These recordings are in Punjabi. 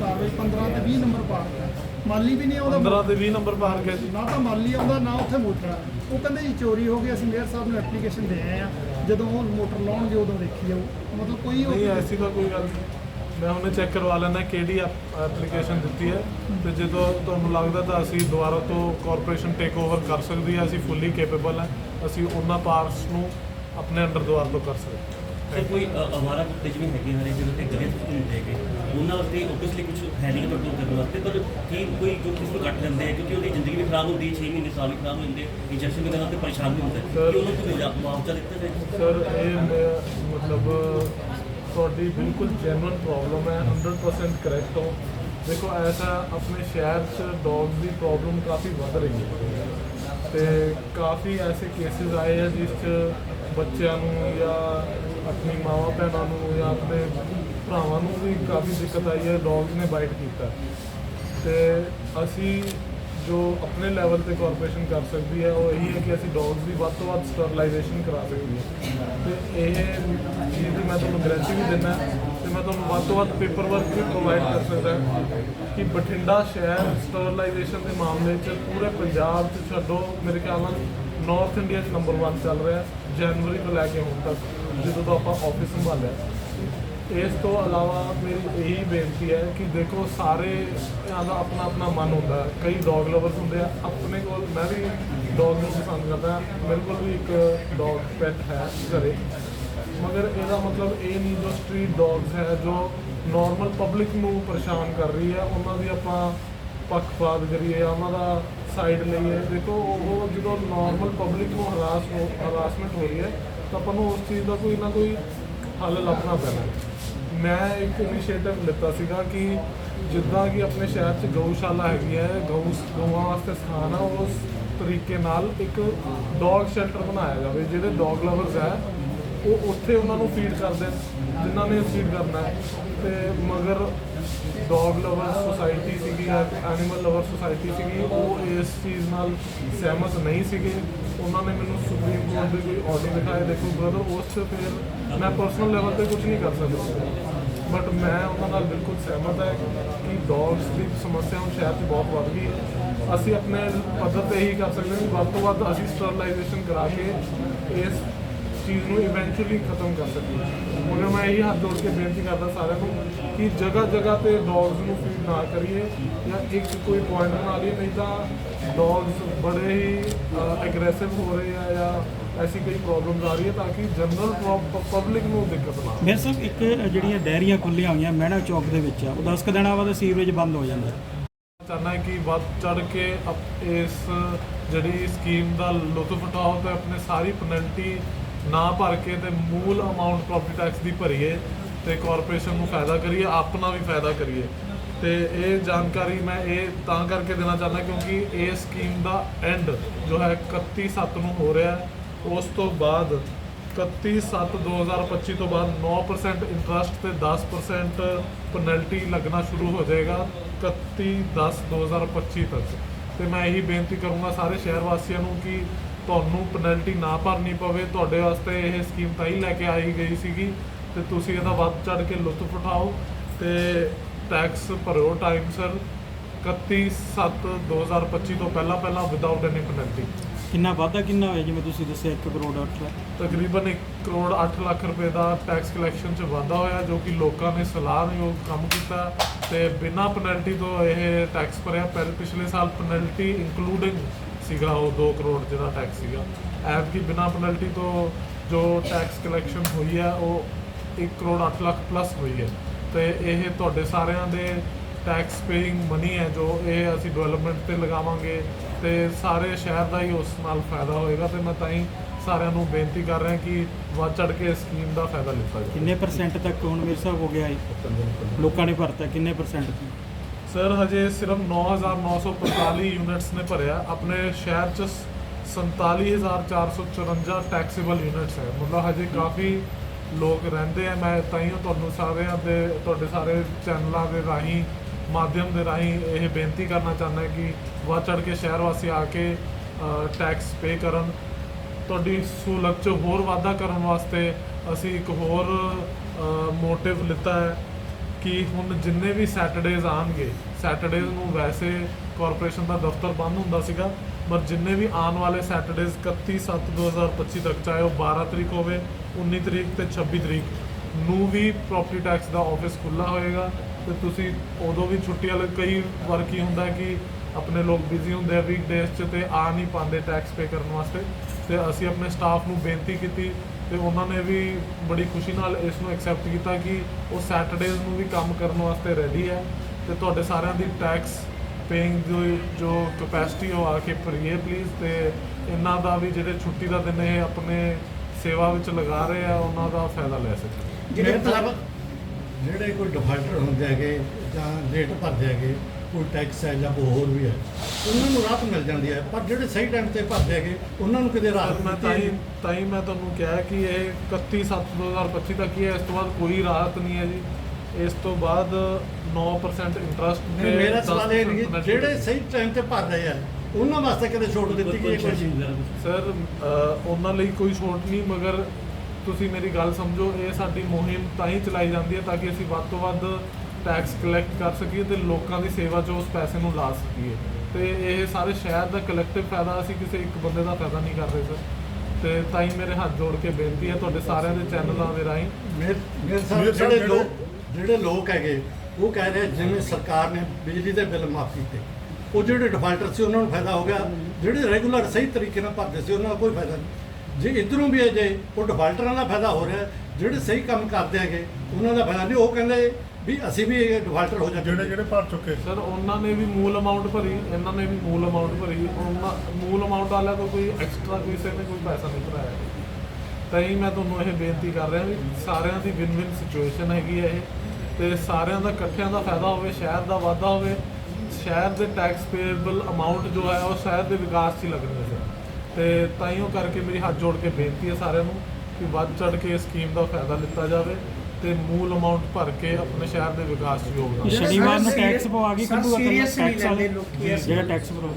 ਕਾਰਵਾਈ 15 ਤੇ 20 ਨੰਬਰ ਪਾਰਕ ਹੈ ਮਾਲੀ ਵੀ ਨਹੀਂ ਆਉਂਦਾ। 15 ਤੇ 20 ਨੰਬਰ ਪਾਰਕ ਹੈ ਜੀ। ਨਾ ਤਾਂ ਮਾਲੀ ਆਉਂਦਾ ਨਾ ਉੱਥੇ ਮੋਟਰ। ਆ ਉਹ ਕਹਿੰਦੇ ਜੀ ਚੋਰੀ ਹੋ ਗਈ ਅਸੀਂ ਮੇਅਰ ਸਾਹਿਬ ਨੂੰ ਐਪਲੀਕੇਸ਼ਨ ਦੇ ਆਏ ਆ ਜਦੋਂ ਉਹ ਮੋਟਰ ਲਾਉਣਗੇ ਉਦੋਂ ਦੇਖੀ ਜਾਊ। ਮਤਲਬ ਕੋਈ ਉਹ ਨਹੀਂ ਐਸੀ ਤਾਂ ਕੋਈ ਗੱਲ ਨਹੀਂ। ਮੈਂ ਹੁਣੇ ਚੈੱਕ ਕਰਵਾ ਲੈਣਾ ਕਿਹੜੀ ਐਪਲੀਕੇਸ਼ਨ ਦਿੱਤੀ ਹੈ। ਤੇ ਜਦੋਂ ਤੁਹਾਨੂੰ ਲੱਗਦਾ ਤਾਂ ਅਸੀਂ ਦੁਬਾਰਾ ਤੋਂ ਕਾਰਪੋਰੇਸ਼ਨ ਟੇਕ ਓਵਰ ਕਰ ਸਕਦੀ ਹੈ ਅਸੀਂ ਫੁੱਲੀ ਕੈਪੇਬਲ ਹੈ। ਅਸੀਂ ਉਹਨਾਂ ਪਾਰਟਸ ਨੂੰ ਆਪਣੇ ਅੰਡਰ ਦੁਬਾਰਾ ਤੋਂ ਕਰ ਸਕਦੇ ਹਾਂ। ਸਰ ਕੋਈ ਅਵਾਰਾ ਕੁੱਤੇ ਜਿਵੇਂ ਹੈਗੇ ਹਰੇ ਜਿਹਨਾਂ ਤੇ ਗਲੇ ਹੁੰਦੇ ਹੈਗੇ ਉਹਨਾਂ ਵਾਸਤੇ ਓਬਵੀਅਸਲੀ ਕੁਝ ਹੈ ਨਹੀਂ ਕੰਟਰੋਲ ਕਰਨ ਵਾਸਤੇ ਪਰ ਕੀ ਕੋਈ ਜੋ ਕਿਸ ਨੂੰ ਕੱਟ ਲੈਂਦੇ ਹੈ ਕਿਉਂਕਿ ਉਹਦੀ ਜ਼ਿੰਦਗੀ ਵੀ ਖਰਾਬ ਹੁੰਦੀ ਹੈ 6 ਮਹੀਨੇ ਸਾਲ ਵੀ ਖਰਾਬ ਹੋ ਜਾਂਦੇ ਇੰਜੈਕਸ਼ਨ ਵਗੈਰਾ ਤੇ ਪਰੇਸ਼ਾਨ ਵੀ ਹੁੰਦਾ ਕਿ ਉਹਨੂੰ ਕੋਈ ਮੁਆਵਜ਼ਾ- ਦਿੱਤਾ ਜਾਏ? ਸਰ ਇਹ ਮਤਲਬ ਤੁਹਾਡੀ ਬਿਲਕੁਲ ਜੈਨੂਇਨ ਪ੍ਰੋਬਲਮ ਹੈ 100% ਕਰੈਕਟ ਹੋ। ਦੇਖੋ ਐਸਾ ਆਪਣੇ ਸ਼ਹਿਰ 'ਚ ਡੌਗਸ ਦੀ ਪ੍ਰੋਬਲਮ ਕਾਫੀ ਵੱਧ ਰਹੀ ਹੈ। ਤੇ ਕਾਫੀ ਐਸੇ ਕੇਸਿਸ ਆਏ ਆ ਜਿਸ 'ਚ ਬੱਚਿਆਂ ਨੂੰ ਜਾਂ ਆਪਣੀ ਮਾਵਾਂ ਭੈਣਾਂ ਨੂੰ ਜਾਂ ਆਪਣੇ ਭਰਾਵਾਂ ਨੂੰ ਵੀ ਕਾਫੀ ਦਿੱਕਤ ਆਈ ਹੈ। ਡੌਗਸ ਨੇ ਬਾਈਟ ਕੀਤਾ। ਤੇ ਅਸੀਂ ਜੋ ਆਪਣੇ ਲੈਵਲ ਤੇ ਕਾਰਪੋਰੇਸ਼ਨ ਕਰ ਸਕਦੀ ਹੈ, ਉਹ ਇਹੀ ਹੈ ਕਿ ਅਸੀਂ ਡੌਗਸ ਦੀ ਵੱਧ ਤੋਂ ਵੱਧ ਸਟਰਲਾਈਜੇਸ਼ਨ ਕਰਾ ਸਕਦੀ ਹੈ ਤੇ ਇਹ ਚੀਜ਼ ਦੀ ਮੈਂ ਤੁਹਾਨੂੰ ਗਾਰੰਟੀ ਵੀ ਦਿੰਦਾ ਤੇ ਮੈਂ ਤੁਹਾਨੂੰ ਵੱਧ ਤੋਂ ਵੱਧ ਪੇਪਰ ਵਰਕ ਵੀ ਪ੍ਰੋਵਾਈਡ ਕਰ ਸਕਦਾ ਕਿ ਬਠਿੰਡਾ ਸ਼ਹਿਰ ਸਟਰਲਾਈਜੇਸ਼ਨ ਦੇ ਮਾਮਲੇ 'ਚ ਪੂਰੇ ਪੰਜਾਬ 'ਚ ਛੱਡੋ। ਮੇਰੇ ਖਿਆਲ ਨਾਲ ਨਾਰਥ ਇੰਡੀਆ 'ਚ ਨੰਬਰ 1 ਚੱਲ ਰਿਹਾ ਜਨਵਰੀ ਤੋਂ ਲੈ ਕੇ ਹੁਣ ਤੱਕ, ਜਦੋਂ ਤੋਂ ਆਪਾਂ ਆਫਿਸ ਸੰਭਾਲਿਆ। ਇਸ ਤੋਂ ਇਲਾਵਾ ਮੇਰੀ ਇਹੀ ਬੇਨਤੀ ਹੈ ਕਿ ਦੇਖੋ, ਸਾਰੇ ਦਾ ਆਪਣਾ ਆਪਣਾ ਮਨ ਹੁੰਦਾ ਕਈ ਡੌਗ ਲਵਰਸ ਹੁੰਦੇ ਆ, ਆਪਣੇ ਕੋਲ ਮੈਂ ਵੀ ਡੌਗ ਨੂੰ ਪਸੰਦ ਕਰਦਾ ਮੇਰੇ ਕੋਲ ਵੀ ਇੱਕ ਡੌਗ ਪੈਟ ਹੈ ਘਰੇ। ਮਗਰ ਇਹਦਾ ਮਤਲਬ ਇਹ ਨਹੀਂ, ਜੋ ਸਟਰੀਟ ਡੌਗਸ ਹੈ, ਜੋ ਨਾਰਮਲ ਪਬਲਿਕ ਨੂੰ ਪਰੇਸ਼ਾਨ ਕਰ ਰਹੀ ਹੈ, ਉਹਨਾਂ ਦੀ ਆਪਾਂ ਪੱਖਪਾਤ ਕਰੀਏ ਜਾਂ ਉਹਨਾਂ ਦਾ ਸਾਈਡ ਲਈਏ, ਦੇਖੋ ਉਹ ਜਦੋਂ ਨਾਰਮਲ ਪਬਲਿਕ ਨੂੰ ਹਰਾਸ ਹੋ ਹਰਾਸਮੈਂਟ ਹੋ ਰਹੀ ਹੈ, ਤਾਂ ਆਪਾਂ ਨੂੰ ਉਸ ਚੀਜ਼ ਦਾ ਕੋਈ ਨਾ ਕੋਈ ਹੱਲ ਲੱਭਣਾ ਪੈਣਾ। ਮੈਂ ਇੱਕ ਇਨੀਸ਼ੀਏਟਿਵ ਲਿੱਤਾ ਸੀਗਾ ਕਿ ਜਿੱਦਾਂ ਕਿ ਆਪਣੇ ਸ਼ਹਿਰ 'ਚ ਗਊਸ਼ਾਲਾ ਹੈਗੀ ਹੈ, ਗਊ ਗਊਆਂ ਵਾਸਤੇ ਸਥਾਨ ਆ, ਉਸ ਤਰੀਕੇ ਨਾਲ ਇੱਕ ਡੌਗ ਸ਼ੈਲਟਰ ਬਣਾਇਆ ਜਾਵੇ ਜਿਹੜੇ ਡੌਗ ਲਵਰਸ ਹੈ ਉਹ ਉੱਥੇ ਉਹਨਾਂ ਨੂੰ ਫੀਡ ਕਰਦੇ, ਜਿਨ੍ਹਾਂ ਨੇ ਫੀਡ ਕਰਨਾ ਹੈ। ਤੇ ਮਗਰ ਡੌਗ ਲਵਰ ਸੁਸਾਇਟੀ ਸੀਗੀ ਐਨੀਮਲ ਲਵਰ ਸੁਸਾਇਟੀ ਸੀਗੀ, ਉਹ ਇਸ ਚੀਜ਼ ਨਾਲ ਸਹਿਮਤ ਨਹੀਂ ਸੀਗੇ। ਉਹਨਾਂ ਨੇ ਮੈਨੂੰ ਸੁਪਰੀਮ ਕੋਰਟ ਦੇ ਕੋਈ ਆਰਡਰ ਦਿਖਾਇਆ ਦੇਖੋ ਬ੍ਰਦਰ ਉਸ 'ਚ ਫਿਰ ਮੈਂ ਪਰਸਨਲ ਲੈਵਲ ਤੇ ਕੁਝ ਨਹੀਂ ਕਰ ਸਕਦਾ ਬਟ ਮੈਂ ਉਹਨਾਂ ਨਾਲ ਬਿਲਕੁਲ ਸਹਿਮਤ ਹੈ ਕਿ ਡੌਗਸ ਦੀ ਸਮੱਸਿਆ ਹੁਣ ਸ਼ਹਿਰ 'ਚ ਬਹੁਤ ਵੱਧ ਗਈ ਹੈ। ਅਸੀਂ ਆਪਣੇ ਪੱਧਰ ਤੇ ਇਹੀ ਕਰ ਸਕਦੇ ਹਾਂ। ਕਿ ਵੱਧ ਤੋਂ ਵੱਧ ਅਸੀਂ ਸਟਰਲਾਈਜੇਸ਼ਨ ਕਰਾ ਕੇ ਇਸ ਚੀਜ਼ ਨੂੰ ਇਵੈਂਚੁਅਲੀ ਖਤਮ ਕਰ ਸਕੀਏ। ਮਗਰ ਮੈਂ ਇਹੀ ਹੱਥ ਜੋੜ ਕੇ ਬੇਨਤੀ ਕਰਦਾ ਸਾਰਿਆਂ ਨੂੰ ਕਿ ਜਗ੍ਹਾ ਜਗ੍ਹਾ ਤੇ ਡੌਗਸ ਨੂੰ ਫੀਡ ਨਾ ਕਰੀਏ ਜਾਂ ਇੱਕ ਕੋਈ ਪੁਆਇੰਟ ਬਣਾ ਲਈਏ ਨਹੀਂ ਤਾਂ ਡੌਗਸ ਬੜੇ ਹੀ ਐਗਰੈਸਿਵ ਹੋ ਰਹੇ ਆ ਜਾਂ ਐਸੀ ਕੋਈ ਪ੍ਰੋਬਲਮਸ ਆ ਰਹੀ ਹੈ ਤਾਂ ਕਿ ਜਨਰਲ ਪਬਲਿਕ ਨੂੰ ਦਿੱਕਤ ਨਾ ਮੇਰੇ ਸਾਹਿਬ ਇੱਕ ਜਿਹੜੀਆਂ ਡੈਰੀਆਂ ਖੁੱਲੀਆਂ ਹੋਈਆਂ ਮਹਿਣਾ ਚੌਕ ਦੇ ਵਿੱਚ ਆ ਉਹ 10 ਕੁ ਦਿਨਾਂ ਬਾਅਦ ਸੀਵਰੇਜ ਬੰਦ ਹੋ ਜਾਂਦਾ। ਚਾਹੁੰਦਾ ਹੈ ਕਿ ਵੱਧ ਚੜ ਕੇ ਇਸ ਜਿਹੜੀ ਸਕੀਮ ਦਾ ਲੁਤਫ ਉਠਾਓ ਤੇ ਆਪਣੇ ਸਾਰੀ ਪੈਨਲਟੀ ਨਾ ਭਰ ਕੇ ਤੇ ਮੂਲ ਅਮਾਉਂਟ ਪ੍ਰੋਪਰਟੀ ਟੈਕਸ ਦੀ ਭਰੀਏ ਤੇ ਕਾਰਪੋਰੇਸ਼ਨ ਨੂੰ ਫਾਇਦਾ ਕਰੀਏ, ਆਪਣਾ ਵੀ ਫਾਇਦਾ ਕਰੀਏ। ਤੇ ਇਹ ਜਾਣਕਾਰੀ ਮੈਂ ਇਹ ਤਾਂ ਕਰਕੇ ਦੇਣਾ ਚਾਹੁੰਦਾ ਕਿਉਂਕਿ ਇਹ ਸਕੀਮ ਦਾ ਐਂਡ ਜੋ ਹੈ 31 ਸੱਤ ਨੂੰ ਹੋ ਰਿਹਾ ਉਸ ਤੋਂ ਬਾਅਦ 31/7/2025 ਤੋਂ ਬਾਅਦ 9% ਇੰਟਰਸਟ ਤੇ 10% ਪੈਨਲਟੀ ਲੱਗਣਾ ਸ਼ੁਰੂ ਹੋ ਜਾਏਗਾ 31/10/2025 ਤੱਕ। ਤੇ ਮੈਂ ਇਹੀ ਬੇਨਤੀ ਕਰੂੰਗਾ ਸਾਰੇ ਸ਼ਹਿਰ ਵਾਸੀਆਂ ਨੂੰ ਕਿ ਤੁਹਾਨੂੰ ਪੈਨਲਟੀ ਨਾ ਭਰਨੀ ਪਵੇ ਤੁਹਾਡੇ ਵਾਸਤੇ ਇਹ ਸਕੀਮ ਤਾਂ ਹੀ ਲੈ ਕੇ ਆਈ ਗਈ ਸੀਗੀ ਤੇ ਤੁਸੀਂ ਇਹਦਾ ਵੱਧ ਚੜ ਕੇ ਲੁਤਫ ਉਠਾਓ ਤੇ ਟੈਕਸ ਭਰੋ ਟਾਈਮ ਸਰ 31/7/2025 ਤੋਂ ਪਹਿਲਾਂ ਪਹਿਲਾਂ ਵਿਦਆਊਟ ਐਨੀ ਪੈਨਲਟੀ ਕਿੰਨਾ ਵਾਧਾ ਕਿੰਨਾ ਹੋਇਆ? ਜਿਵੇਂ ਤੁਸੀਂ ਦੱਸਿਆ 1 ਕਰੋੜ 8 ਲੱਖ। ਤਕਰੀਬਨ 1 ਕਰੋੜ 8 ਲੱਖ ਰੁਪਏ ਦਾ ਟੈਕਸ ਕਲੈਕਸ਼ਨ 'ਚ ਵਾਧਾ ਹੋਇਆ ਜੋ ਕਿ ਲੋਕਾਂ ਨੇ ਸਲਾਹਯੋਗ ਕੰਮ ਕੀਤਾ ਤੇ ਬਿਨਾਂ ਪੈਨਲਟੀ ਤੋਂ ਇਹ ਟੈਕਸ ਭਰਿਆ। ਪਹਿਲੇ ਪਿਛਲੇ ਸਾਲ ਪੈਨਲਟੀ ਇਨਕਲੂਡਿੰਗ ਸੀਗਾ ਉਹ 2 ਕਰੋੜ ਜਿਹੜਾ ਟੈਕਸ ਸੀਗਾ। ਐਪ ਕੀ ਬਿਨਾਂ ਪੈਨਲਟੀ ਤੋਂ ਜੋ ਟੈਕਸ ਕਲੈਕਸ਼ਨ ਹੋਈ ਹੈ ਉਹ 1 ਕਰੋੜ 8 ਲੱਖ ਪਲੱਸ ਹੋਈ ਹੈ ਤੇ ਇਹ ਤੁਹਾਡੇ ਸਾਰਿਆਂ ਦੇ ਟੈਕਸ ਪੇਇੰਗ ਮਨੀ ਹੈ ਜੋ ਇਹ ਅਸੀਂ ਡਿਵੈਲਪਮੈਂਟ ਤੇ ਲਗਾਵਾਂਗੇ ਤੇ ਸਾਰੇ ਸ਼ਹਿਰ ਦਾ ਹੀ ਉਸ ਨਾਲ ਫਾਇਦਾ ਹੋਏਗਾ ਤੇ ਮੈਂ ਤਾਂ ਹੀ ਸਾਰਿਆਂ ਨੂੰ ਬੇਨਤੀ ਕਰ ਰਿਹਾ ਕਿ ਵੱਧ ਚੜ ਕੇ ਇਸ ਸਕੀਮ ਦਾ ਫਾਇਦਾ ਲਿੱਤਾ ਜਾਵੇ। ਕਿੰਨੇ ਪਰਸੈਂਟ ਤੱਕ ਹੁਣ ਮੇਰੇ ਸਾਹਿਬ ਹੋ ਗਿਆ ਇਹ ਲੋਕਾਂ ਨੇ ਭਰਤਾ ਕਿੰਨੇ ਪਰਸੈਂਟ ਸਰ ਹਜੇ ਸਿਰਫ 9945 ਯੂਨਿਟਸ ਨੇ ਭਰਿਆ। ਆਪਣੇ ਸ਼ਹਿਰ ਚ 47454 ਟੈਕਸੇਬਲ ਯੂਨਿਟਸ ਹੈ। ਮਤਲਬ ਹਜੇ ਕਾਫੀ ਲੋਕ ਰਹਿੰਦੇ ਆ। ਮੈਂ ਤਾਂ ਹੀ ਤੁਹਾਨੂੰ ਸਾਰਿਆਂ ਦੇ, ਤੁਹਾਡੇ ਸਾਰੇ ਚੈਨਲਾਂ ਦੇ ਰਾਹੀਂ, ਮਾਧਿਅਮ ਦੇ ਰਾਹੀਂ ਇਹ ਬੇਨਤੀ ਕਰਨਾ ਚਾਹੁੰਦਾ ਕਿ ਵੱਧ ਚੜ ਕੇ ਸ਼ਹਿਰ ਵਾਸੀ ਆ ਕੇ ਟੈਕਸ ਪੇ ਕਰਨ। ਤੁਹਾਡੀ ਸਹੂਲਤ 'ਚ ਹੋਰ ਵਾਧਾ ਕਰਨ ਵਾਸਤੇ ਅਸੀਂ ਇੱਕ ਹੋਰ ਮੋਟਿਵ ਲਿੱਤਾ ਹੈ। ਕਿ ਹੁਣ ਜਿੰਨੇ ਵੀ ਸੈਟਰਡੇਜ਼ ਆਣਗੇ ਸੈਟਰਡੇਜ਼ ਨੂੰ ਵੈਸੇ ਕਾਰਪੋਰੇਸ਼ਨ ਦਾ ਦਫ਼ਤਰ ਬੰਦ ਹੁੰਦਾ ਸੀਗਾ, ਪਰ ਜਿੰਨੇ ਵੀ ਆਉਣ ਵਾਲੇ ਸੈਟਰਡੇਜ਼ 31/7/2025 ਤੱਕ, ਚਾਹੇ ਉਹ 12 ਤਰੀਕ ਹੋਵੇ 19 ਤਰੀਕ ਤੇ 26 ਤਰੀਕ, ਨੂੰ ਵੀ ਪ੍ਰੋਪਰਟੀ ਟੈਕਸ ਦਾ ਆਫਿਸ ਖੁੱਲਾ ਹੋਏਗਾ। ਤੇ ਤੁਸੀਂ ਉਦੋਂ ਵੀ ਛੁੱਟੀ ਵਾਲੇ ਕਈ ਵਾਰ ਕੀ ਹੁੰਦਾ ਕਿ ਆਪਣੇ ਲੋਕ ਬਿਜ਼ੀ ਹੁੰਦੇ ਆ ਵੀਕ ਡੇਜ਼ 'ਚ ਤੇ ਆ ਨਹੀਂ ਪਾਉਂਦੇ ਟੈਕਸ ਪੇ ਕਰਨ ਵਾਸਤੇ। ਤੇ ਅਸੀਂ ਆਪਣੇ ਸਟਾਫ ਨੂੰ ਬੇਨਤੀ ਕੀਤੀ ਤੇ ਉਹਨਾਂ ਨੇ ਵੀ ਬੜੀ ਖੁਸ਼ੀ ਨਾਲ ਇਸ ਨੂੰ ਐਕਸੈਪਟ ਕੀਤਾ ਕਿ ਉਹ ਸੈਟਰਡੇਜ਼ ਨੂੰ ਵੀ ਕੰਮ ਕਰਨ ਵਾਸਤੇ ਰੈਡੀ ਹੈ ਤੇ ਤੁਹਾਡੇ ਸਾਰਿਆਂ ਦੀ ਟੈਕਸ ਪੇਇੰਗ ਜੋ ਜੋ ਕਪੈਸਿਟੀ ਉਹ ਆ ਕੇ ਭਰੀਏ ਪਲੀਜ਼ ਤੇ ਇਹਨਾਂ ਦਾ ਵੀ ਜਿਹੜੇ ਛੁੱਟੀ ਦਾ ਦਿਨ ਇਹ ਆਪਣੇ ਸੇਵਾ ਵਿੱਚ ਲਗਾ ਰਹੇ ਆ ਉਹਨਾਂ ਦਾ ਫਾਇਦਾ ਲੈ ਸਕਣ ਜਿਹੜੇ ਮਤਲਬ ਜਿਹੜੇ ਕੋਈ ਡਿਫਾਲਟਰ ਹੁੰਦੇ ਹੈਗੇ ਜਾਂ ਲੇਟ ਭਰਦੇ ਹੈਗੇ ਕੋਈ ਟੈਕਸ ਹੈ ਜਾਂ ਕੋਈ ਹੋਰ ਵੀ ਹੈ ਉਹਨਾਂ ਨੂੰ ਰਾਹਤ ਮਿਲ ਜਾਂਦੀ ਹੈ। ਪਰ ਜਿਹੜੇ ਸਹੀ ਟਾਈਮ ਤੇ ਭਰਦੇ ਹੈਗੇ ਉਹਨਾਂ ਨੂੰ ਕਿਤੇ ਰਾਹਤ ਮੈਂ ਮਿਲਦੀ ਤਾਂ ਹੀ ਤਾਂ ਹੀ ਮੈਂ ਤੁਹਾਨੂੰ ਕਿਹਾ ਕਿ ਇਹ 31/7/2025 ਤੱਕ ਹੀ ਹੈ। ਇਸ ਤੋਂ ਬਾਅਦ ਕੋਈ ਰਾਹਤ ਨਹੀਂ ਹੈ ਜੀ। ਇਸ ਤੋਂ ਬਾਅਦ 9% ਇੰਟਰਸਟ ਨਹੀਂ, ਮੇਰਾ ਸਵਾਲ ਇਹ ਨਹੀਂ ਕਿ ਜਿਹੜੇ ਸਹੀ ਟਾਈਮ ਤੇ ਭਰ ਰਹੇ ਆ ਉਹਨਾਂ ਵਾਸਤੇ ਕਿਤੇ ਛੋਟ ਦਿੱਤੀ ਗਈ ਕੋਈ? ਚੀਜ਼ ਸਰ ਉਹਨਾਂ ਲਈ ਕੋਈ ਛੋਟ ਨਹੀਂ ਮਗਰ ਤੁਸੀਂ ਮੇਰੀ ਗੱਲ ਸਮਝੋ ਇਹ ਸਾਡੀ ਮੁਹਿੰਮ ਤਾਂ ਹੀ ਚਲਾਈ ਜਾਂਦੀ ਹੈ ਤਾਂ ਕਿ ਅਸੀਂ ਵੱਧ ਤੋਂ ਵੱਧ ਟੈਕਸ ਕਲੈਕਟ ਕਰ ਸਕੀਏ ਤੇ ਲੋਕਾਂ ਦੀ ਸੇਵਾ 'ਚ ਉਸ ਪੈਸੇ ਨੂੰ ਲਾ ਸਕੀਏ। ਤੇ ਇਹ ਸਾਰੇ ਸ਼ਹਿਰ ਦਾ ਕਲੈਕਟਿਵ ਫਾਇਦਾ ਅਸੀਂ ਕਿਸੇ ਇੱਕ ਬੰਦੇ ਦਾ ਫਾਇਦਾ ਨਹੀਂ ਕਰ ਰਹੇ ਸਰ ਤੇ ਤਾਂ ਹੀ ਮੇਰੇ ਹੱਥ ਜੋੜ ਕੇ ਬੇਨਤੀ ਹੈ ਤੁਹਾਡੇ ਸਾਰਿਆਂ ਦੇ ਚੈਨਲਾਂ ਦੇ ਰਾਹੀਂ। ਮੇਰੇ ਸਾਹਿਬ ਜਿਹੜੇ ਲੋਕ ਜਿਹੜੇ ਲੋਕ ਹੈਗੇ ਉਹ ਕਹਿ ਰਹੇ ਜਿਵੇਂ ਸਰਕਾਰ ਨੇ ਬਿਜਲੀ ਦੇ ਬਿੱਲ ਮਾਫ ਕੀਤੇ। ਉਹ ਜਿਹੜੇ ਡਿਫਾਲਟਰ ਸੀ ਉਹਨਾਂ ਨੂੰ ਫਾਇਦਾ ਹੋ ਗਿਆ। ਜਿਹੜੇ ਰੈਗੂਲਰ ਸਹੀ ਤਰੀਕੇ ਨਾਲ ਭਰਦੇ ਸੀ ਉਹਨਾਂ ਨੂੰ ਕੋਈ ਫਾਇਦਾ ਨਹੀਂ। ਜੇ ਇਧਰੋਂ ਵੀ ਹੈ ਜੇ ਉਹ ਡਿਫਾਲਟਰਾਂ ਦਾ ਫਾਇਦਾ ਹੋ ਰਿਹਾ ਜਿਹੜੇ ਸਹੀ ਕੰਮ ਕਰਦੇ ਹੈਗੇ ਉਹਨਾਂ ਦਾ ਫਾਇਦਾ ਨਹੀਂ। ਉਹ ਕਹਿੰਦੇ ਵੀ ਅਸੀਂ ਵੀ ਡਿਫਾਲਟਰ ਹੋ ਜਾਂਦੇ ਜਿਹੜੇ ਜਿਹੜੇ ਭਰ ਚੁੱਕੇ। ਸਰ ਉਹਨਾਂ ਨੇ ਵੀ ਮੂਲ ਅਮਾਉਂਟ ਭਰੀ ਇਹਨਾਂ ਨੇ ਵੀ ਮੂਲ ਅਮਾਉਂਟ ਭਰੀ। ਉਹਨਾਂ ਮੂਲ ਅਮਾਉਂਟ ਵਾਲਾ ਤੋਂ ਕੋਈ ਐਕਸਟਰਾ ਕਿਸੇ ਨੇ ਕੋਈ ਪੈਸਾ ਨਹੀਂ ਭਰਾਇਆ। ਤਾਂ ਹੀ ਮੈਂ ਤੁਹਾਨੂੰ ਇਹ ਬੇਨਤੀ ਕਰ ਰਿਹਾ ਵੀ ਸਾਰਿਆਂ ਦੀ ਵਿਨ ਵਿਨ ਸਿਚੁਏਸ਼ਨ ਹੈਗੀ ਹੈ ਇਹ। ਤੇ ਸਾਰਿਆਂ ਦਾ ਇਕੱਠਿਆਂ ਦਾ ਫਾਇਦਾ ਹੋਵੇ ਸ਼ਹਿਰ ਦਾ ਵਾਧਾ ਹੋਵੇ ਸ਼ਹਿਰ ਦੇ ਟੈਕਸ ਪੇਏਬਲ ਅਮਾਉਂਟ ਜੋ ਹੈ ਉਹ ਸ਼ਹਿਰ ਦੇ ਵਿਕਾਸ 'ਚ ਹੀ ਲੱਗਣੇ ਸਰ। ਤੇ ਤਾਈਓ ਕਰਕੇ ਮੇਰੀ ਹੱਥ ਜੋੜ ਕੇ ਬੇਨਤੀ ਹੈ ਸਾਰਿਆਂ ਨੂੰ ਕਿ ਵੱਧ ਚੜ ਕੇ ਇਸ ਸਕੀਮ ਦਾ ਫਾਇਦਾ ਲਿੱਤਾ ਜਾਵੇ। ਤੇ ਮੂਲ ਅਮਾਉਂਟ ਭਰ ਕੇ ਆਪਣੇ ਸ਼ਹਿਰ ਦੇ ਵਿਕਾਸ 'ਚ ਯੋਗਦਾਨ। ਸ਼ਨੀਵਾਰ ਨੂੰ ਟੈਕਸ ਪਵਾ ਕੇ ਕੱਢੂਗਾ serious ਨਹੀਂ ਟੈਕਸ ਵਾਲੇ। ਲੈਂਦੇ ਲੋਕੀ ਇਸ ਜਿਹੜਾ ਟੈਕਸ ਭਰੋ।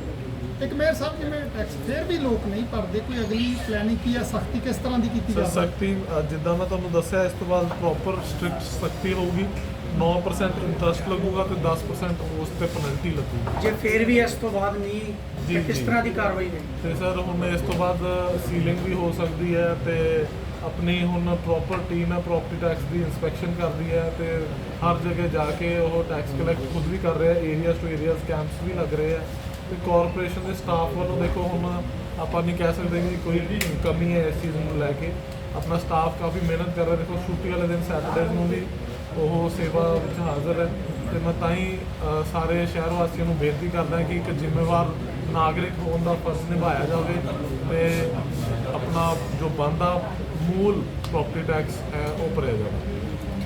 ਇੱਕ ਮੇਅਰ ਸਾਹਿਬ ਜਿਵੇਂ ਟੈਕਸ ਫਿਰ ਵੀ ਲੋਕ ਨਹੀਂ ਭਰਦੇ ਕੋਈ ਅਗਲੀ ਪਲੈਨਿੰਗ ਕੀ ਆ ਸਖਤੀ ਕਿਸ ਤਰ੍ਹਾਂ ਦੀ ਕੀਤੀ ਸਰ ਜਾ ਸਕਦੀ ਸਖਤੀ ਜਿੱਦਾਂ ਮੈਂ ਤੁਹਾਨੂੰ ਦੱਸਿਆ ਇਸ ਤੋਂ ਬਾਅਦ ਪ੍ਰੋਪਰ ਸਟ੍ਰਿਕਟ ਸਖਤੀ ਹੋਊਗੀ 9% ਇੰਟਰਸਟ ਲੱਗੂਗਾ ਤੇ 10% ਉਸ ਤੇ ਪੈਨਲਟੀ ਲੱਗੂਗੀ। ਜੇ ਫੇਰ ਵੀ ਇਸ ਤੋਂ ਬਾਅਦ ਨਹੀਂ ਤਾਂ ਕਿਸ। ਤਰ੍ਹਾਂ ਦੀ ਕਾਰਵਾਈ ਹੋਈ ਤੇ ਸਰ ਹੁਣ ਇਸ ਤੋਂ ਬਾਅਦ ਸੀਲਿੰਗ ਵੀ ਹੋ ਸਕਦੀ ਹੈ ਤੇ ਆਪਣੀ ਹੁਣ ਪ੍ਰੋਪਰ ਟੀਮ ਹੈ ਪ੍ਰੋਪਰਟੀ ਟੈਕਸ ਦੀ ਇਨਸਪੈਕਸ਼ਨ ਕਰਦੀ ਹੈ ਤੇ ਹਰ ਜਗ੍ਹਾ ਜਾ ਕੇ ਉਹ ਟੈਕਸ ਕਲੈਕਟ ਖੁਦ ਵੀ ਕਰ ਰਿਹਾ ਏਰੀਆਜ਼ ਟੂ ਏਰੀਆਜ਼ ਕੈਂਪਸ ਵੀ ਲੱਗ ਰਹੇ ਆ ਤੇ ਕਾਰਪੋਰੇਸ਼ਨ ਦੇ ਸਟਾਫ ਵੱਲੋਂ ਦੇਖੋ ਹੁਣ ਆਪਾਂ ਨਹੀਂ ਕਹਿ ਸਕਦੇ ਕਿ ਕੋਈ ਵੀ ਕਮੀ ਹੈ ਇਸ ਚੀਜ਼ ਨੂੰ ਲੈ ਕੇ। ਆਪਣਾ ਸਟਾਫ ਕਾਫੀ ਮਿਹਨਤ ਕਰ ਰਿਹਾ, ਦੇਖੋ ਛੁੱਟੀ ਵਾਲੇ ਦਿਨ ਸੈਟਰਡੇਜ਼ ਨੂੰ ਵੀ ਉਹ ਸੇਵਾ ਵਿੱਚ ਹਾਜ਼ਰ ਹੈ ਤੇ ਮੈਂ ਤਾਂ ਹੀ ਸਾਰੇ ਸ਼ਹਿਰ ਵਾਸੀਆਂ ਨੂੰ ਬੇਨਤੀ ਕਰਦਾ ਕਿ ਇੱਕ ਜ਼ਿੰਮੇਵਾਰ ਨਾਗਰਿਕ ਹੋਣ ਦਾ ਫਰਜ਼ ਨਿਭਾਇਆ ਜਾਵੇ ਤੇ ਆਪਣਾ ਜੋ ਬੰਦਾ ਮੂਲ ਪ੍ਰਾਪਰਟੀ ਟੈਕਸ ਹੈ ਉਹ ਭਰਿਆ ਜਾਵੇ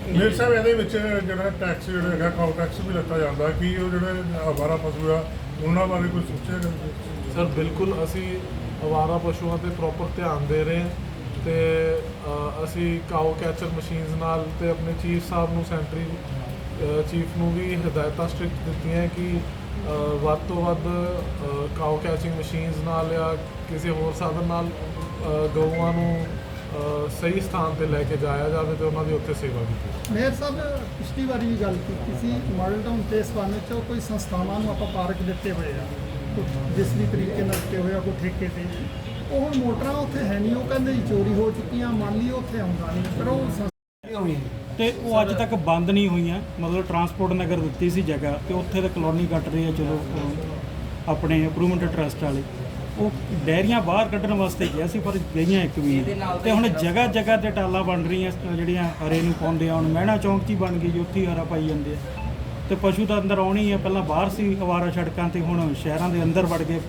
ਮੇਰੇ ਸਾਹਿਬ ਇਹਦੇ ਵਿੱਚ ਜਿਹੜਾ ਟੈਕਸ ਜਿਹੜਾ ਹੈਗਾ ਕਾਉ ਟੈਕਸ ਵੀ ਲੱਤਾ ਜਾਂਦਾ ਕੀ ਉਹ ਜਿਹੜੇ ਆਵਾਰਾ ਪਸ਼ੂ ਆ ਉਹਨਾਂ ਬਾਰੇ ਕੋਈ ਸੋਚਿਆ? ਸਰ ਬਿਲਕੁਲ ਅਸੀਂ ਅਵਾਰਾ ਪਸ਼ੂਆਂ ਤੇ ਪ੍ਰੋਪਰ ਧਿਆਨ ਦੇ ਰਹੇ ਹਾਂ ਤੇ ਅਸੀਂ ਕਾਓ ਕੈਚਰ ਮਸ਼ੀਨਸ ਨਾਲ ਤੇ ਆਪਣੇ ਚੀਫ ਸਾਹਿਬ ਨੂੰ ਸੈਂਟਰੀ ਚੀਫ ਨੂੰ ਵੀ ਹਦਾਇਤਾਂ ਸਟ੍ਰਿਕਟ ਦਿੱਤੀਆਂ ਕਿ ਵੱਧ ਤੋਂ ਵੱਧ ਕਾਓ ਕੈਚਿੰਗ ਮਸ਼ੀਨਸ ਨਾਲ ਜਾਂ ਕਿਸੇ ਹੋਰ ਸਾਧਨ ਨਾਲ ਗਊਆਂ ਨੂੰ ਸਹੀ ਸਥਾਨ ਤੇ ਲੈ ਕੇ ਜਾਇਆ ਜਾਵੇ ਤੇ ਉਹਨਾਂ ਦੀ ਉੱਥੇ ਸੇਵਾ ਕੀਤੀ। ਮੇਅਰ ਸਾਹਿਬ ਪਿਛਲੀ ਵਾਰੀ ਵੀ ਗੱਲ ਕੀਤੀ ਸੀ ਮਾਡਲ ਟਾਊਨ ਤੇ ਬਾਰੇ ਚ ਕੋਈ ਸੰਸਥਾਵਾਂ ਨੂੰ ਆਪਾਂ ਪਾਰਕ ਦਿੱਤੇ ਹੋਏ ਆ ਜਿਸ ਵੀ ਤਰੀਕੇ ਨਾਲ ਦਿੱਤੇ ਹੋਏ ਆ ਕੋਈ ਠੇਕੇ ਤੇ। ਉਹ ਹੁਣ ਮੋਟਰਾਂ ਉੱਥੇ ਹੈ ਨਹੀਂ ਉਹ ਕਹਿੰਦੇ ਜੀ ਚੋਰੀ ਹੋ ਚੁੱਕੀਆਂ ਮੰਨ ਲਈ ਉੱਥੇ ਆਉਂਦਾ ਨਹੀਂ ਪਰ ਉਹ ਸੰਸ- ਤੇ ਉਹ ਅੱਜ ਤੱਕ ਬੰਦ ਨਹੀਂ ਹੋਈਆਂ ਮਤਲਬ ਟਰਾਂਸਪੋਰਟ ਨਗਰ ਦਿੱਤੀ ਸੀ ਜਗ੍ਹਾ ਤੇ ਉੱਥੇ ਤਾਂ ਕਲੋਨੀ ਕੱਟ ਰਹੀ ਹੈ ਚਲੋ ਆਪਣੇ ਇੰਪਰੂਵਮੈਂਟ ਟਰਸਟ ਵਾਲੇ। ਉਹ ਡੈਰੀਆਂ ਬਾਹਰ ਕੱਢਣ ਵਾਸਤੇ ਗਿਆ ਸੀ ਪਰ ਗਈਆਂ ਇੱਕ ਵੀ। ਨਹੀਂ ਤੇ ਹੁਣ ਜਗ੍ਹਾ ਜਗ੍ਹਾ ਤੇ ਟਾਲਾਂ ਬਣ ਰਹੀਆਂ ਅਹ ਜਿਹੜੀਆਂ ਹਰੇ ਨੂੰ ਪਾਉਂਦੇ ਆ ਹੁਣ ਮਹਿਣਾ ਚੌਂਕ 'ਚ ਹੀ ਬਣ ਗਈ ਜੀ ਉੱਥੇ ਹੀ ਹਰਾ ਪਾਈ ਜਾਂਦੇ ਆ। ਤੇ ਪਸ਼ੂ ਤਾਂ ਅੰਦਰ ਆਉਣੀ ਹੀ ਆ ਪਹਿਲਾਂ ਬਾਹਰ ਸੀ ਅਵਾਰਾ ਸੜਕਾਂ ਤੇ ਹੁਣ ਸ਼ਹਿਰਾਂ ਦੇ ਅੰਦਰ ਵੜ ਗਏ।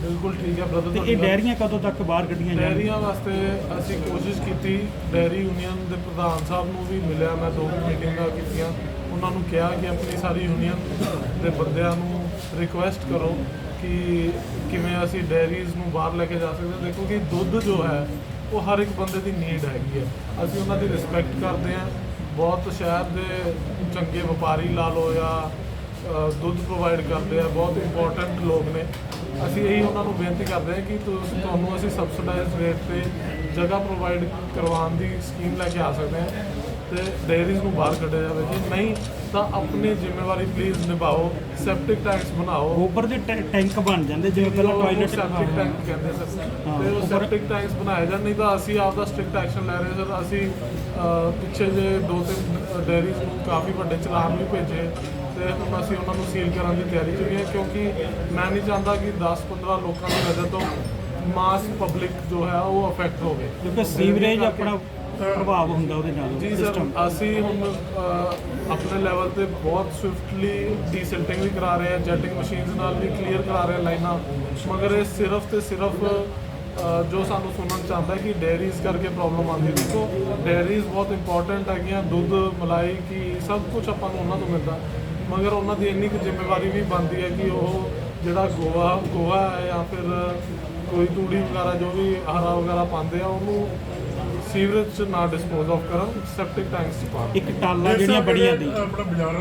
ਬਿਲਕੁਲ ਠੀਕ ਹੈ ਬ੍ਰਦਰ ਤੇ ਇਹ ਡੈਰੀਆਂ ਕਦੋਂ ਤੱਕ ਬਾਹਰ ਕੱਢੀਆਂ ਜਾਣਗੀਆਂ? ਡੈਰੀਆਂ ਵਾਸਤੇ ਅਸੀਂ ਕੋਸ਼ਿਸ਼ ਕੀਤੀ ਡੈਰੀ ਯੂਨੀਅਨ ਦੇ ਪ੍ਰਧਾਨ ਸਾਹਿਬ ਨੂੰ ਵੀ ਮਿਲਿਆ ਮੈਂ ਦੋ ਮੀਟਿੰਗਾਂ ਕੀਤੀਆਂ। ਉਹਨਾਂ ਨੂੰ ਕਿਹਾ ਕਿ ਆਪਣੀ ਸਾਰੀ ਯੂਨੀਅਨ ਦੇ ਬੰਦਿਆਂ ਨੂੰ ਰਿਕੁਐਸਟ ਕਰੋ। ਕਿ ਕਿਵੇਂ ਅਸੀਂ ਡੈਰੀਜ਼ ਨੂੰ ਬਾਹਰ ਲੈ ਕੇ ਜਾ ਸਕਦੇ ਹਾਂ ਦੇਖੋ ਕਿ ਦੁੱਧ ਜੋ ਹੈ, ਉਹ ਹਰ ਇੱਕ ਬੰਦੇ ਦੀ ਨੀਡ ਹੈਗੀ ਹੈ। ਅਸੀਂ ਉਹਨਾਂ ਦੀ ਰਿਸਪੈਕਟ ਕਰਦੇ ਹਾਂ। ਬਹੁਤ ਸ਼ਹਿਰ ਦੇ ਚੰਗੇ ਵਪਾਰੀ ਲਾ ਲਓ ਜਾਂ ਦੁੱਧ ਪ੍ਰੋਵਾਈਡ ਕਰਦੇ ਆ, ਬਹੁਤ ਇੰਪੋਰਟੈਂਟ ਲੋਕ ਨੇ। ਅਸੀਂ ਇਹੀ ਉਹਨਾਂ ਨੂੰ ਬੇਨਤੀ ਕਰਦੇ ਹਾਂ ਕਿ ਤੁਹਾਨੂੰ ਅਸੀਂ ਸਬਸਿਡਾਈਜ਼ਡ ਰੇਟ ਤੇ ਜਗ੍ਹਾ ਪ੍ਰੋਵਾਈਡ ਕਰਵਾਉਣ ਦੀ ਸਕੀਮ ਲੈ ਕੇ ਆ ਸਕਦੇ ਹਾਂ। ਤੇ ਡੇਅਰੀਜ਼ ਨੂੰ ਬਾਹਰ ਕੱਢਿਆ ਜਾਵੇ ਜੀ। ਨਹੀਂ ਤਾਂ ਆਪਣੀ ਜ਼ਿੰਮੇਵਾਰੀ ਪਲੀਜ਼ ਨਿਭਾਓ ਸੈਪਟਿਕ ਟੈਂਕਸ ਬਣਾਓ। ਗੋਬਰ ਦੇ ਟੈ- ਟੈਂਕ ਬਣ ਜਾਂਦੇ ਜਿਵੇਂ ਪਹਿਲਾਂ ਟਾਇਲਟ ਸੈਪਟਿਕ ਟੈਂਕ ਕਹਿੰਦੇ ਸਰ ਤੇ ਉਹ ਸੈਪਟਿਕ ਟੈਂਕਸ ਬਣਾਏ ਜਾਣ ਨਹੀਂ ਤਾਂ ਅਸੀਂ ਆਪਦਾ ਸਟ੍ਰਿਕਟ ਐਕਸ਼ਨ ਲੈ ਰਹੇ ਸਰ। ਅਸੀਂ ਅਹ, ਪਿੱਛੇ ਜੇ ਦੋ ਤਿੰਨ ਡੇਅਰੀਜ਼ ਨੂੰ ਕਾਫੀ ਵੱਡੇ ਚਲਾਨ ਵੀ ਭੇਜੇ ਤੇ ਹੁਣ ਅਸੀਂ ਉਹਨਾਂ ਨੂੰ ਸੀਲ ਕਰਨ ਦੀ ਤਿਆਰੀ 'ਚ ਵੀ ਹਾਂ ਕਿਉਂਕਿ ਮੈਂ ਨਹੀਂ ਚਾਹੁੰਦਾ ਕਿ 10-15 ਲੋਕਾਂ ਦੀ ਵਜ੍ਹਾ ਤੋਂ ਮਾਸ ਪਬਲਿਕ ਜੋ ਹੈ ਉਹ ਅਫੈਕਟ ਹੋਵੇ। ਕਿਉਂਕਿ ਸੀਵਰੇਜ ਆਪਣਾ ਪ੍ਰਭਾਵ ਹੁੰਦਾ ਉਹਦੇ ਨਾਲ ਜੀ ਸਰ ਅਸੀਂ ਹੁਣ ਅਹ, ਆਪਣੇ ਲੈਵਲ ਤੇ ਬਹੁਤ ਸਵਿਫਟਲੀ ਡੀਸਿਲਟਿੰਗ ਵੀ ਕਰਾ ਰਹੇ ਹਾਂ ਜੈਟਿੰਗ ਮਸ਼ੀਨਸ ਨਾਲ ਵੀ ਕਲੀਅਰ ਕਰਾ ਰਹੇ ਹਾਂ ਲਾਈਨਾਂ। ਮਗਰ ਇਹ ਸਿਰਫ ਤੇ ਸਿਰਫ ਅਹ, ਜੋ ਸਾਨੂੰ ਸੁਣਨ ਚ ਆਉਂਦਾ ਹੈ ਕਿ ਡੇਅਰੀਜ਼ ਕਰਕੇ ਪ੍ਰੋਬਲਮ ਆਉਂਦੀ ਹੈ। ਦੇਖੋ ਡੇਅਰੀਜ਼ ਬਹੁਤ ਇੰਪੋਰਟੈਂਟ ਹੈਗੀਆਂ ਦੁੱਧ ਮਲਾਈ ਕੀ ਸਭ ਕੁਝ ਆਪਾਂ ਨੂੰ ਉਹਨਾਂ ਤੋਂ ਮਿਲਦਾ। ਮਗਰ ਉਹਨਾਂ ਦੀ ਇੰਨੀ ਕੁ ਜ਼ਿੰਮੇਵਾਰੀ ਵੀ ਬਣਦੀ ਹੈ ਕਿ ਉਹ ਜਿਹੜਾ ਗੋਆ ਗੋਆ ਹੈ ਜਾਂ ਫਿਰ ਕੋਈ ਤੂੜੀ ਵਗੈਰਾ ਜੋ ਵੀ ਹਰਾ ਵਗੈਰਾ ਪਾਉਂਦੇ ਆ ਉਹਨੂੰ ਸੀਵਰੇਜ ਚ ਨਾ ਡਿਸਪੋਜ਼ ਆਫ ਕਰਨ ਸੈਪਟਿਕ ਟੈਂਕਸ ਚ ਪਾਉਣ ਇੱਕ ਟਾਲਾ ਜਿਹੜੀਆਂ ਬੜੀਆਂ ਦੀ ਆਪਣਾ ਬਾਜ਼ਾਰਾਂ ਦੇ